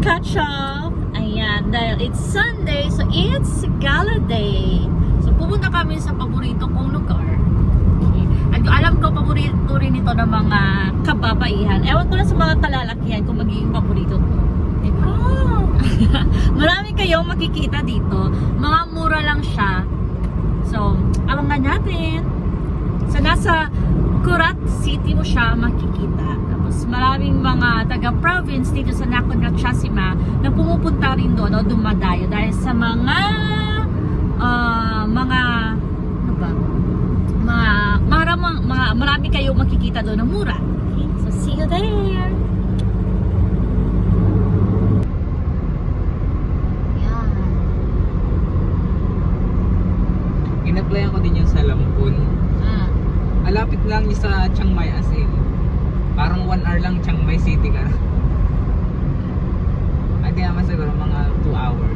catch up. Ayan, dahil it's Sunday, so it's gala day. So pupunta kami sa paborito kong lugar. Okay. At alam ko, paborito rin ito ng mga kababaihan. Ewan ko lang sa mga kalalakihan kung magiging paborito ko. Diba? Marami kayong makikita dito. Mga mura lang siya. So, abangan natin. So, nasa Kurat City mo siya makikita. Tapos, maraming mga taga-province dito sa Ratchasima na pumupunta rin doon o dumadayo dahil sa mga ah, mga ano ba? Mga, maramang, mga, marami kayong makikita doon na mura. Okay? So, see you there! Yan. In-applyan ko din yung sa Lampun. Mm. Malapit lang yung sa Chiang Mai as in. Parang 1 hour lang Chiang Mai City ka. Ay, di naman siguro mga 2 hours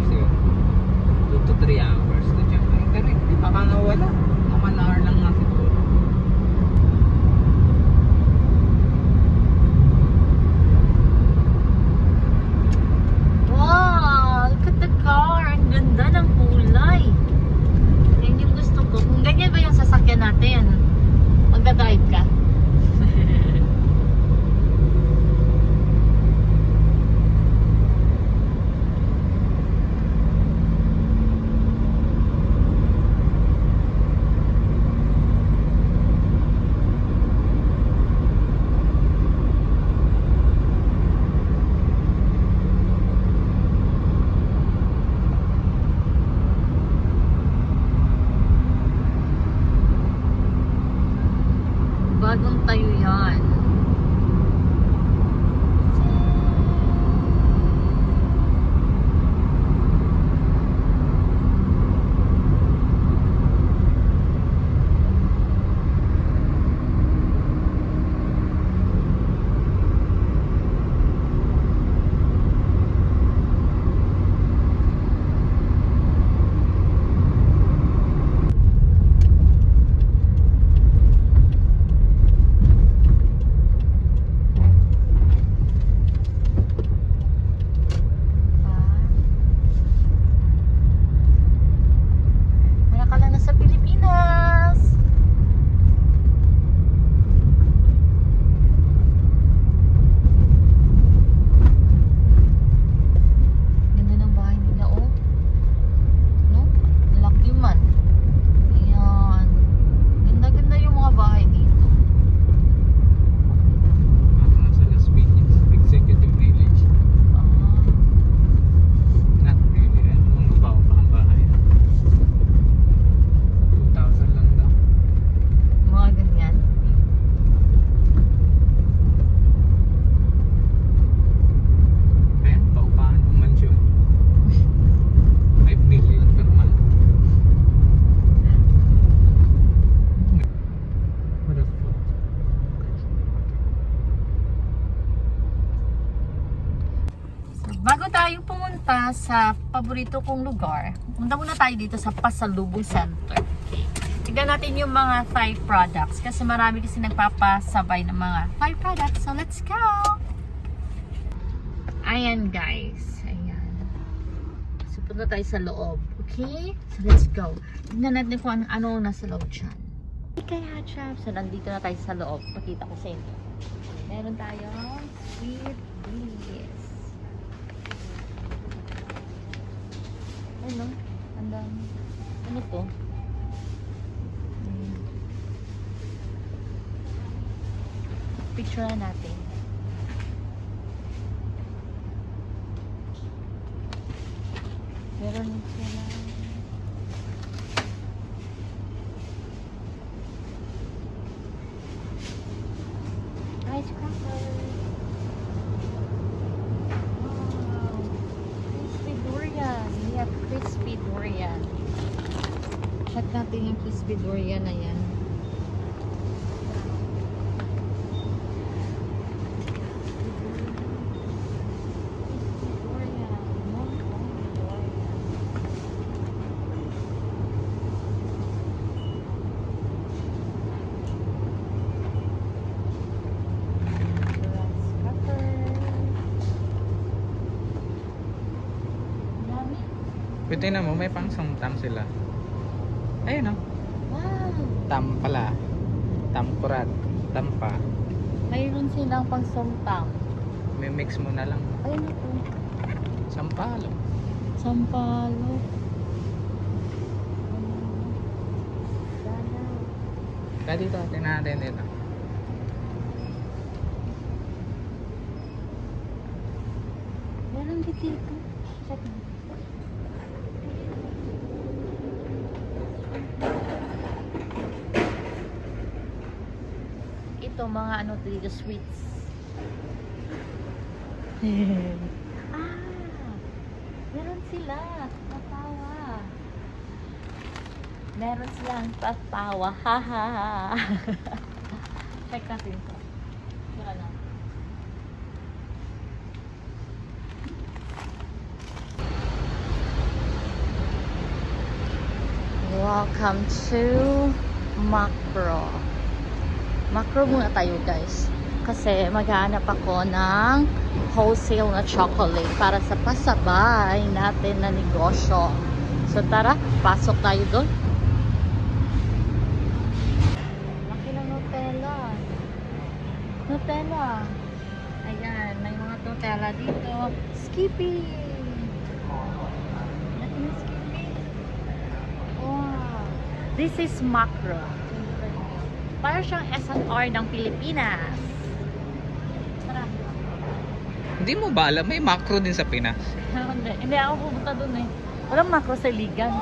sa paborito kong lugar, punta muna tayo dito sa Pasalubong Center. Okay. Tignan natin yung mga Thai products kasi marami kasi nagpapasabay ng mga Thai products. So, let's go! Ayan, guys. Ayan. So, punta tayo sa loob. Okay? So, let's go. Tignan natin kung ano, ano nasa loob dyan. Kaya, chap. So, nandito na tayo sa loob. Pakita ko sa inyo. Meron tayong sweet Ano? Ang dami. Ano to? Picture na natin. Meron sila. ating Presbydoria na yan. Tingnan mo, may pang sangtang sila. Ayun o. Wow! Tam pala. Tamkurat. Tampa. Mayroon silang pang somtang. May mix mo na lang. Ayun ito. Sampalo. Sampalo. Kaya dito, tingnan natin dito. Meron dito. Check mo. Ito mga ano dito sweets. ah, meron sila. Papawa. Meron silang papawa. Ha ha ha. Check natin to. Tira na. Welcome to Macro. Macro muna tayo guys. Kasi maghanap ako ng wholesale na chocolate para sa pasabay natin na negosyo. So tara, pasok tayo doon. Laki ng Nutella. Nutella. Ayan, may mga Nutella dito. Skippy. Laki ng Skippy. Wow. This is macro. Para siyang S&R ng Pilipinas. Tara. Hindi mo ba alam? May macro din sa Pinas. hindi, hindi ako pupunta dun eh. Walang macro sa ligan.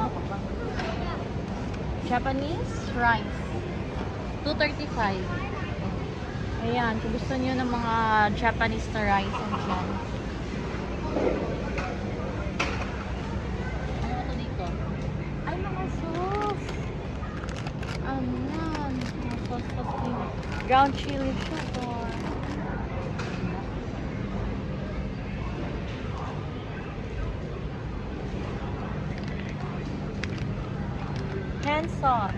Japanese rice. 235. Ayan, kung gusto niyo ng mga Japanese na rice, andyan. Ano ito dito? Ay, mga sauce. Ano? Ground chili sugar. Hand sauce.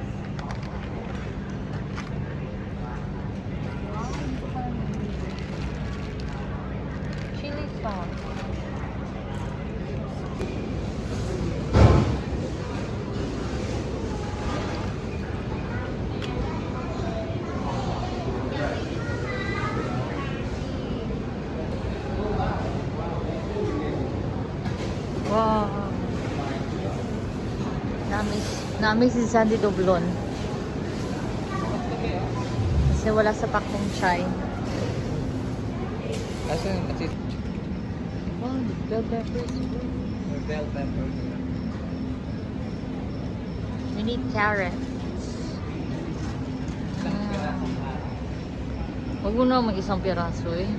Chili sauce. Namis si Sandy Doblon. Kasi wala sa pakong chai. Kasi, kasi, Oh, bell peppers. bell pepper. We need carrot. Isang piraso. Huwag mo na mag-isang piraso eh.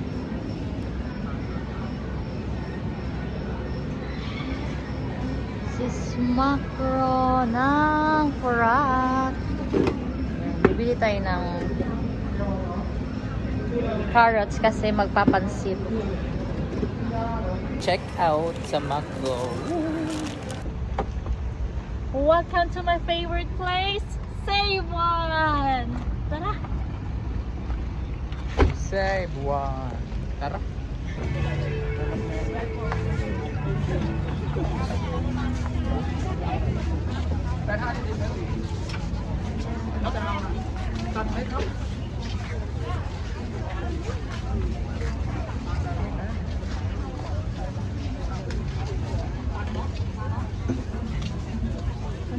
Is macro ng Korat. Ayan, Bibili tayo ng carrots kasi magpapansit. Check out sa macro. Welcome to my favorite place, Save One! Tara! Save one. Tara.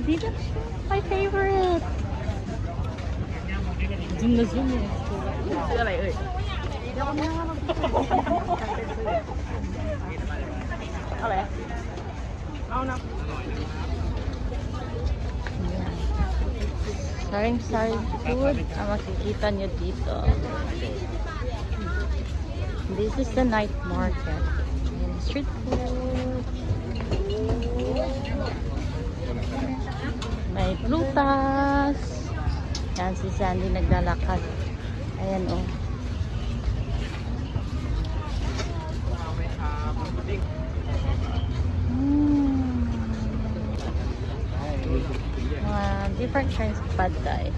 These are my favorite. Zoom the zoom in. เสื้ออะไรเอ่ยเท่าไหร่ eh. Sila lang eh. Ale. Saring saring food ang makikita dito. This is the night market. Ayan, street food. May prutas. Yan si naglalakad. Ayan oh. Mm. Mga different kinds of pad thai.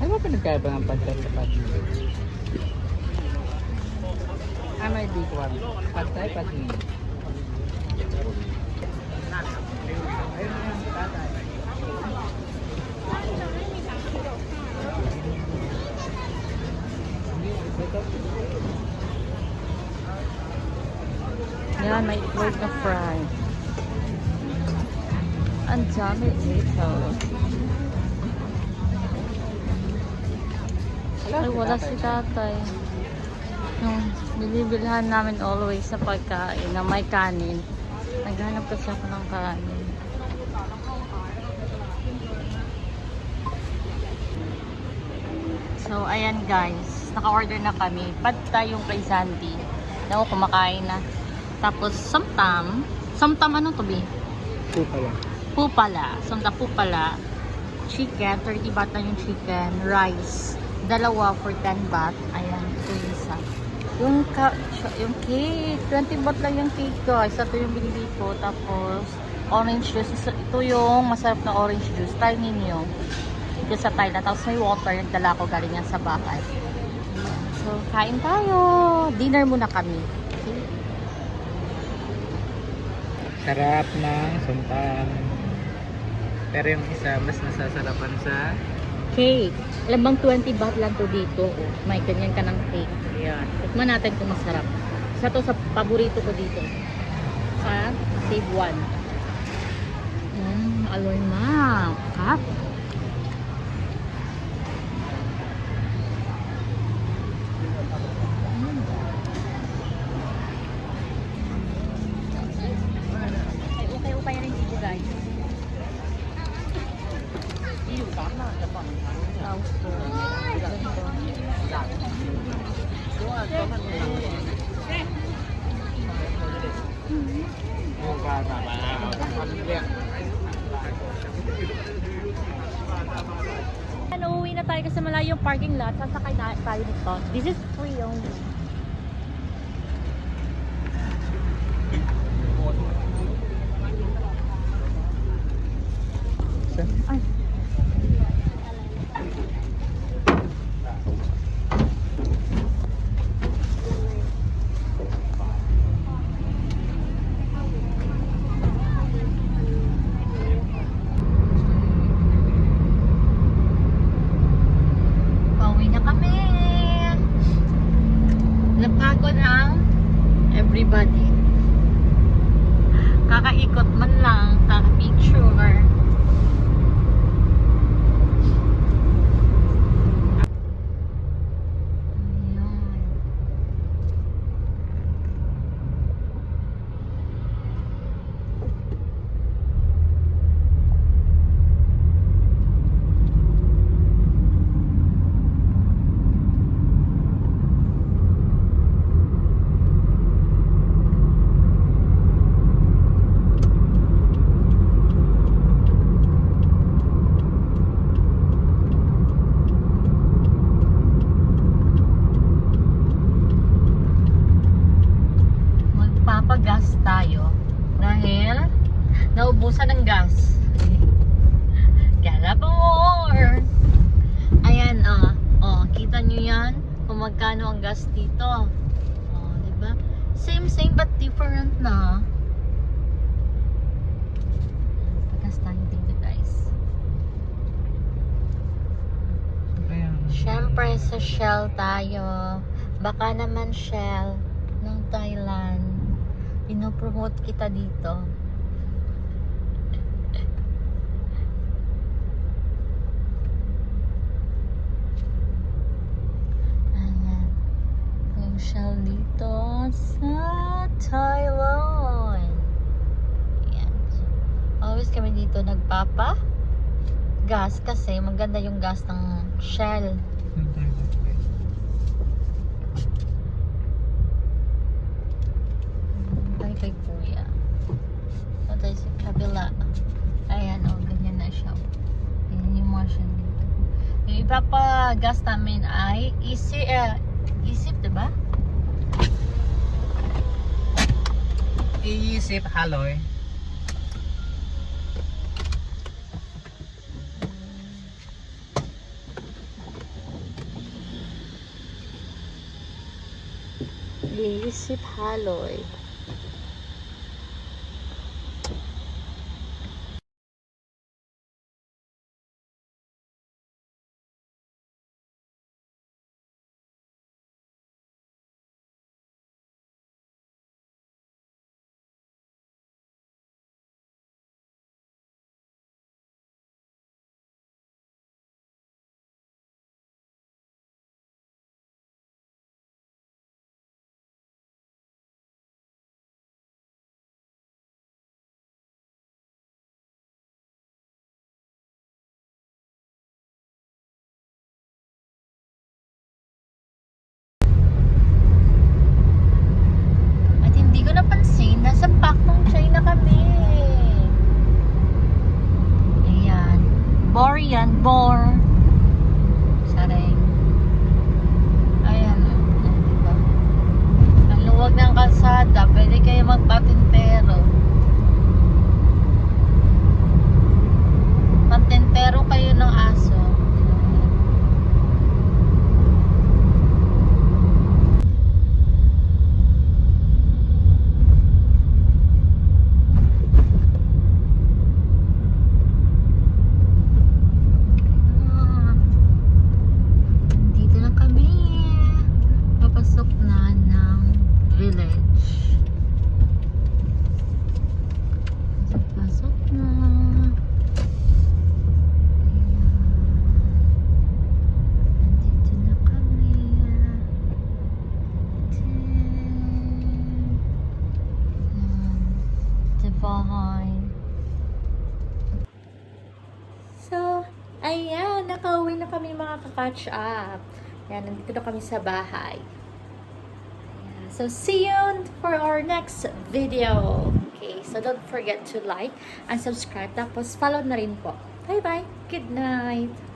Ano ba pinagkaiba ng pantay sa pati? Ano yung di ko alam? Pantay, pati. Yan, may itlog na fry. Ang dami dito. Ay, wala si tatay. Yung binibilhan namin always sa pagkain na may kanin. Naghanap kasi ako ng kanin. So, ayan guys. Naka-order na kami. Pad yung kay Sandy. Ako kumakain na. Tapos, samtam. Samtam ano to, Bi? Ito pala. Pupala. Samtam pupala. Chicken. 30 baht na yung chicken. Rice. Dalawa for 10 baht. Ayan. Ito yung isa. Yung, ka yung cake. 20 baht lang yung cake guys. Ito yung binili ko. Tapos, orange juice. Ito yung masarap na orange juice. Try ninyo. Dito sa Thailand. Tapos may water. Nagdala ko galing yan sa bahay. So, kain tayo. Dinner muna kami. Okay? Sarap ng sumpang. Pero yung isa, mas nasasarapan sa Cake. Alam bang 20 baht lang to dito. Oh. May ganyan ka ng cake. Ayan. Tikman natin kung masarap. Isa to sa paborito ko dito. Sa Save One. Mm, aloy ma. Kap. Mm. Ay, okay, okay rin dito guys. Ano, uwi na tayo kasi malayo yung parking lot. Sasakay na tayo nito. This is free only. Ay. Pauwi na kami. Napagod ang everybody. Kakaikot man lang, kaka-picture. Ayan. magpapagas tayo dahil naubusan ng gas. Galabor! Ayan, oh. Oh, kita nyo yan? Kung magkano ang gas dito. Oh, di ba? Same, same but different na. Pagas tayo dito, guys. Siyempre sa Shell tayo. Baka naman Shell ng Thailand. Pinopromote kita dito. Ayan. Shell dito sa Thailand. Ayan. Always kami dito nagpapa gas kasi maganda yung gas ng Shell. Tayo kay kuya. So, tayo sa kabila. Ayan, o, ganyan na siya. Ganyan yung motion dito. Yung ipapagas namin ay isip, eh, isip, diba? Iisip haloy. Iisip haloy. Ka-catch up. Ayan, nandito na kami sa bahay. Ayan, so, see you for our next video. Okay, so don't forget to like and subscribe. Tapos, follow na rin po. Bye-bye. Good night.